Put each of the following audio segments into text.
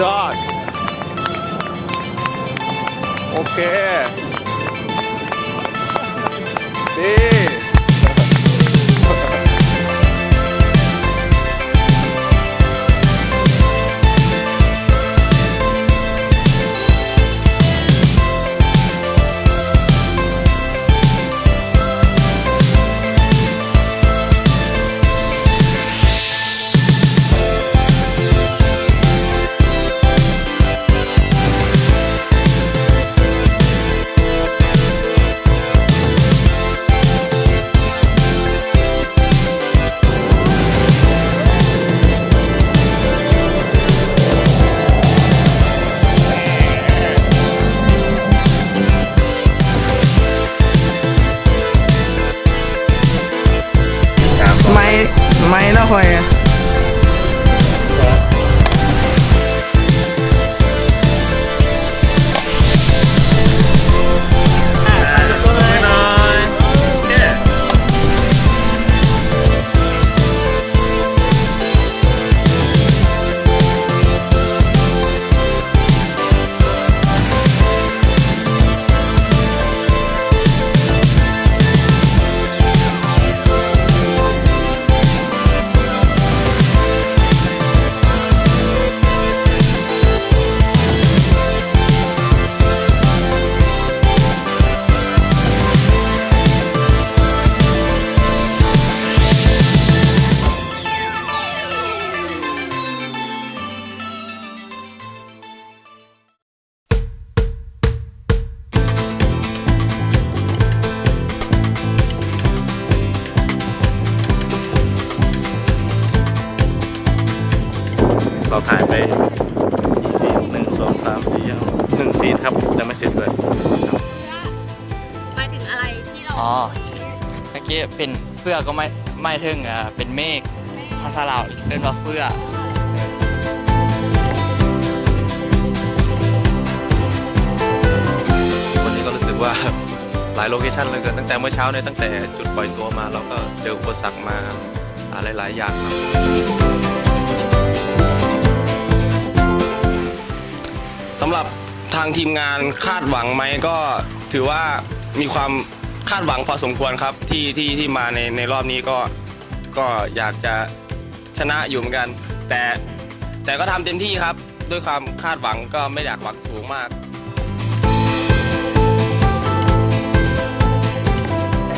ยอด โอเคดี ไม้ไม้แล้วคอย เราถ่ายไปกี่ซีนหนึ่งสองสามสี่ห้าหนึ่งซีนครับยังไม่เสร็จเลยหมายถึงอะไรที่เราอ๋อเมื่อกี้เป็นเฟือกก็ไม่ไม่ถึงอ่าเป็นเมฆภาษาลาวเรียกว่าเฟือกวันนี้ก็รู้สึกว่าหลายโลเคชันเหลยเกินตั้งแต่เมื่อเช้าเนี่ยตั้งแต่จุดปล่อยตัวมาเราก็เจออุปสรรคมาอะไรหลายๆอย่างครับ สำหรับทางทีมงานคาดหวังไหมก็ถือว่ามีความคาดหวังพอสมควรครับที่ที่ที่มาในในรอบนี้ก็ก็อยากจะชนะอยู่เหมือนกัน แต่แต่ก็ทำเต็มที่ครับ ด้วยความคาดหวังก็ไม่อยากหวังสูงมาก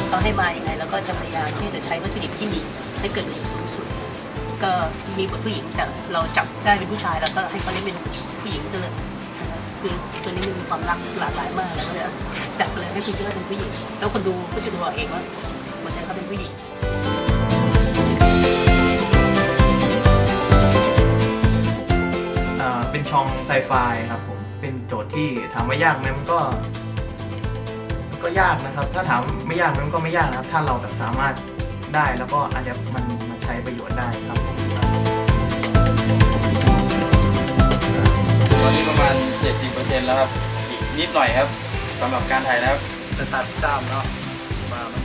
เขาให้มาอย่างไงเราก็จะพยายามที่จะใช้วัตถุดิบที่มีให้เกิดประโยชน์สูงสุด ก็มีผู้หญิงแต่เราจับได้เป็นผู้ชายแล้วก็ให้เขาเล่นเป็นผู้หญิงซะเลยนะ คือตัวนี้มันมีความรักหลากหลายมากแล้วก็เลยจับเลยให้คุณเลือกเป็นผู้หญิง แล้วคนดูก็จะดูเอาเองว่าหัวใจเขาเป็นผู้หญิงอ่าเป็นช่องไซไฟครับผม เป็นโจทย์ที่ถามว่ายากไหมมันก็มันก็ยากนะครับ ถ้าถามไม่ยากมมันก็ไม่ยากนะครับ ถ้าเราแบบสามารถได้แล้วก็อาจจะมันมันใช้ประโยชน์ได้ครับผม ตอนนี้ประมาณ 70%แล้วครับ อีกนิดหน่อยครับสำหรับการถ่ายแล้วจะตัดตามเนาะมามัน